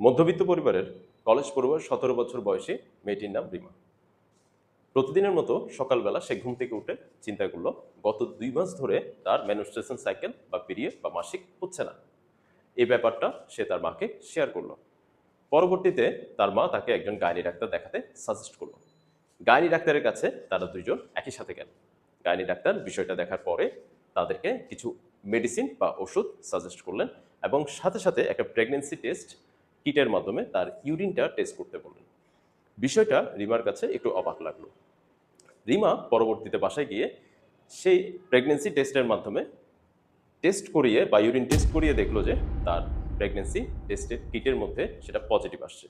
মধ্যবিত্ত পরিবারের কলেজ পড়ুয়ার সতেরো বছর বয়সী মেয়েটির নাম রিমা। প্রতিদিনের মতো সকালবেলা সে ঘুম থেকে উঠে চিন্তা করল, গত দুই মাস ধরে তার মেনস্ট্রেশন সাইকেল বা পিরিয়ড বা মাসিক হচ্ছে না। এই ব্যাপারটা সে তার মাকে শেয়ার করল। পরবর্তীতে তার মা তাকে একজন গাইনি ডাক্তার দেখাতে সাজেস্ট করল। গাইনি ডাক্তারের কাছে তারা দুইজন একই সাথে গেল। গাইনি ডাক্তার বিষয়টা দেখার পরে তাদেরকে কিছু মেডিসিন বা ওষুধ সাজেস্ট করলেন এবং সাথে সাথে একটা প্রেগনেন্সি টেস্ট কিটের মাধ্যমে তার ইউরিনটা টেস্ট করতে বললেন। বিষয়টা রিমার কাছে একটু অবাক লাগল। রিমা পরবর্তীতে বাসায় গিয়ে সেই প্রেগনেন্সি টেস্টের মাধ্যমে টেস্ট করিয়ে বা ইউরিন টেস্ট করিয়ে দেখল যে তার প্রেগনেন্সি টেস্টের কিটের মধ্যে সেটা পজিটিভ আসছে।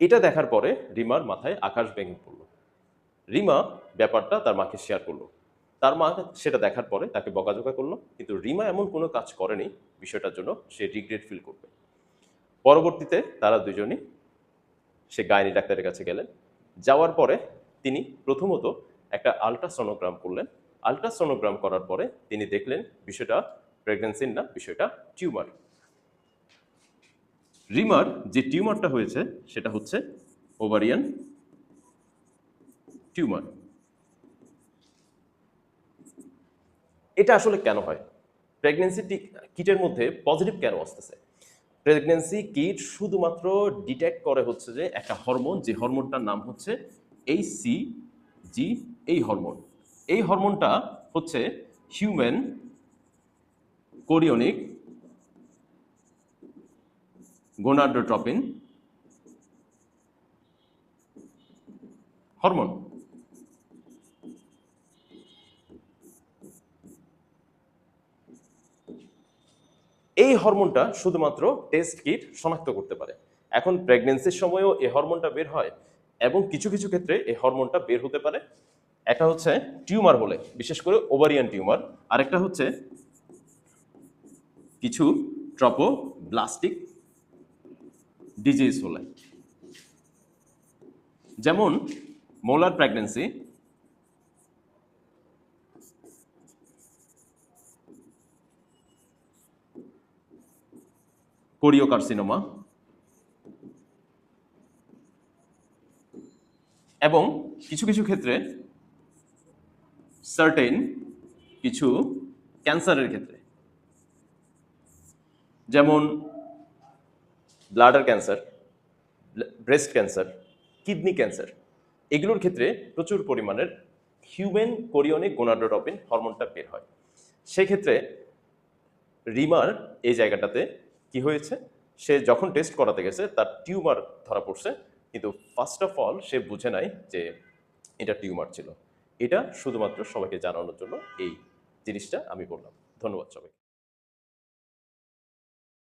এটা দেখার পরে রিমার মাথায় আকাশ ভেঙে পড়ল। রিমা ব্যাপারটা তার মাকে শেয়ার করল। তার মা সেটা দেখার পরে তাকে বকাঝকা করল, কিন্তু রিমা এমন কোনো কাজ করেনি, বিষয়টার জন্য সে রিগ্রেট ফিল করবে। পরবর্তীতে তারা দুজনই সে গাইনি ডাক্তারের কাছে গেলেন। যাওয়ার পরে তিনি প্রথমত একটা আলট্রাসোনোগ্রাম করলেন। আলট্রাসোনোগ্রাম করার পরে তিনি দেখলেন বিষয়টা প্রেগনেন্সির না, বিষয়টা টিউমার রিমার যে টিউমারটা হয়েছে, সেটা হচ্ছে ওভারিয়ান টিউমার। এটা আসলে কেন হয়? প্রেগনেন্সি কিটের মধ্যে পজিটিভ কেন আসতেছে? প্রেগনেন্সি কিট শুধুমাত্র ডিটেক্ট করে হচ্ছে যে একটা হরমোন যে হরমোনটার নাম হচ্ছে এই সি জি এই হরমোন এই হরমোনটা হচ্ছে হিউম্যান কোরিয়নিক গোনাডোট্রপিন হরমোন এই হরমোনটা শুধুমাত্র টেস্ট কিট শনাক্ত করতে পারে। এখন প্রেগনেন্সির সময়ও এই হরমোনটা বের হয় এবং কিছু কিছু ক্ষেত্রে এই হরমোনটা বের হতে পারে। একটা হচ্ছে টিউমার হলে বিশেষ করে ওভারিয়ান টিউমার। আরেকটা হচ্ছে কিছু ট্রপোব্লাস্টিক ডিজিজ হলে যেমন মোলার প্রেগনেন্সি কোরিওকার্সিনোমা এবং কিছু কিছু ক্ষেত্রে সার্টেন কিছু ক্যান্সারের ক্ষেত্রে। যেমন bladder cancer breast cancer kidney cancer এগুলোর ক্ষেত্রে প্রচুর পরিমাণের হিউম্যান কোরিয়নিক গোনাডোটপিন হরমোনটা বের হয়। সেক্ষেত্রে রিমার এই জায়গাটাতে কি হয়েছে? সে যখন টেস্ট করাতে গেছে, তার টিউমার ধরা পড়ছে, কিন্তু ফার্স্ট অফ অল সে বুঝে নাই যে এটা টিউমার ছিল। এটা শুধুমাত্র সবাইকে জানানোর জন্য এই জিনিসটা আমি বললাম। ধন্যবাদ সবাইকে।